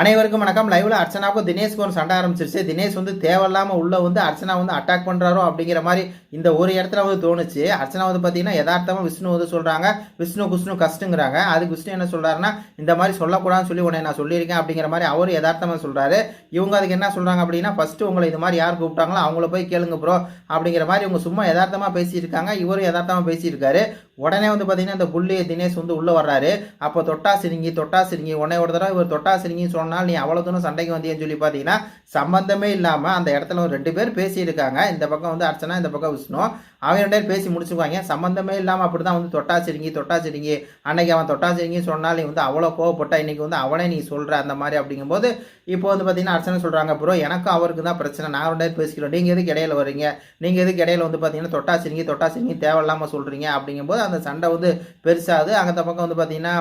அனைவருக்கும் வணக்கம். லைவ்ல அர்ச்சனாவுக்கும் தினேஷ்க்கு ஒரு சண்டை ஆரம்பிச்சிருச்சு. தினேஷ் வந்து தேவையில்லாம உள்ள வந்து அர்ச்சனா வந்து அட்டாக் பண்றாரோ அப்படிங்கிற மாதிரி இந்த ஒரு இடத்துல வந்து தோணுச்சு. அர்ச்சனா வந்து பாத்தீங்கன்னா யதார்த்தமா விஷ்ணு வந்து சொல்றாங்க. விஷ்ணு குஷ்ணு கஷ்டங்கிறாங்க. அதுக்கு விஷ்ணு என்ன சொல்றாருன்னா இந்த மாதிரி சொல்லக்கூடாதுன்னு சொல்லி உன்னை நான் சொல்லியிருக்கேன் அப்படிங்கிற மாதிரி அவர் யதார்த்தமா சொல்றாரு. இவங்க அதுக்கு என்ன சொல்றாங்க அப்படின்னா ஃபர்ஸ்ட் உங்களை இது மாதிரி யார் கூப்பிட்டாங்களோ அவங்கள போய் கேளுங்க ப்ரோ அப்படிங்கிற மாதிரி இவங்க சும்மா யதார்த்தமா பேசியிருக்காங்க. இவரும் யதார்த்தமா பேசியிருக்காரு. உடனே வந்து பாத்தீங்கன்னா இந்த புள்ளி தினேஷ் வந்து உள்ள வர்றாரு. அப்போ தொட்டா சிரிங்கி தொட்டா சிரிங்கி உடனே ஒரு தடவை இவர் தொட்டா சிரிங்கின்னு சொன்னால் நீ அவ்வளோ தூரம் சண்டைக்கு வந்தியன்னு சொல்லி பார்த்தீங்கன்னா சம்பந்தமே இல்லாமல் அந்த இடத்துல ஒரு ரெண்டு பேர் பேசியிருக்காங்க. இந்த பக்கம் வந்து அர்ச்சனா இந்த பக்கம் விஷ்ணு. அவங்க ரெண்டு பேர் பேசி முடிச்சுக்குவாங்க. சம்பந்தமே இல்லாமல் அப்படி தான் வந்து தொட்டாச்சிருங்கி தொட்டாச்சிருங்கி அன்னைக்கு அவன் தொட்டா சொன்னால் நீ வந்து அவ்வளோ கோவப்பட்டா இன்றைக்கி வந்து அவனே நீ சொல்கிற அந்த மாதிரி அப்படிங்கும்போது இப்போ வந்து பார்த்தீங்கன்னா அர்ச்சனை சொல்கிறாங்க ப்ரோ எனக்கும் அவருக்கு தான் பிரச்சனை. நான் ரெண்டு பேர் பேசிக்கிறோம். நீங்கள் எதுக்கு இடையில வரீங்க நீங்கள் எதுக்கு இடையில வந்து பார்த்தீங்கன்னா தொட்டாச்சிருங்கி தொட்டாச்சிருங்கி தேவையில்லாமல் சொல்கிறீங்க அப்படிங்கும்போது அந்த சண்டை வந்து பெருசாகுது. அந்த பக்கம் வந்து பார்த்தீங்கன்னா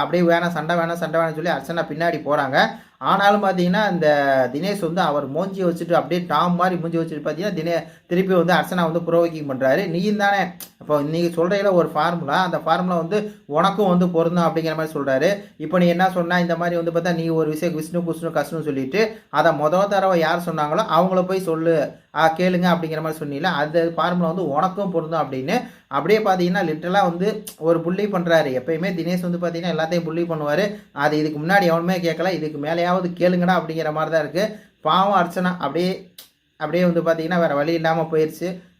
அப்படியே வேணாம் சண்டை வேணாம் சண்டை வேணாம்னு சொல்லி அர்ச்சனா பின்னாடி போகிறாங்க ஆனாலும் பார்த்தீங்கன்னா இந்த தினேஷ் வந்து அவர் மூஞ்சி வச்சுட்டு அப்படியே டாம் மாதிரி மூஞ்சி வச்சுட்டு பார்த்தீங்கன்னா தினே திருப்பி வந்து அர்ச்சனா வந்து புரோகிங் பண்ணுறாரு நீயும் தானே இப்போ இன்றைக்கி சொல்கிறீங்கள ஒரு ஃபார்முலா அந்த ஃபார்முலா வந்து உனக்கும் வந்து பொருந்தும் அப்படிங்கிற மாதிரி சொல்கிறாரு இப்போ நீ என்ன சொன்னால் இந்த மாதிரி வந்து பார்த்தா நீ ஒரு விஷயம் விஷ்ணு குஷ்ணு கஷ்ணு சொல்லிட்டு அதை மொதல் தடவை யார் சொன்னாங்களோ அவங்கள போய் சொல்லு. ஆ, கேளுங்க அப்படிங்கிற மாதிரி சொன்னீங்களா அந்த ஃபார்முலா வந்து உனக்கும் பொருந்தும் அப்படின்னு. அப்படியே பார்த்தீங்கன்னா லிட்டலாக வந்து ஒரு புள்ளி பண்ணுறாரு எப்பயுமே தினேஷ் வந்து பார்த்தீங்கன்னா எல்லாத்தையும் புள்ளி பண்ணுவார். அது இதுக்கு முன்னாடி எவனுமே கேட்கல இதுக்கு மேலேயாவது கேளுங்கடா அப்படிங்கிற மாதிரி தான் இருக்குது பாவம் அர்ச்சனா அப்படியே அப்படியே வந்து பார்த்தீங்கன்னா வேறு வழி இல்லாமல் போயிடுச்சு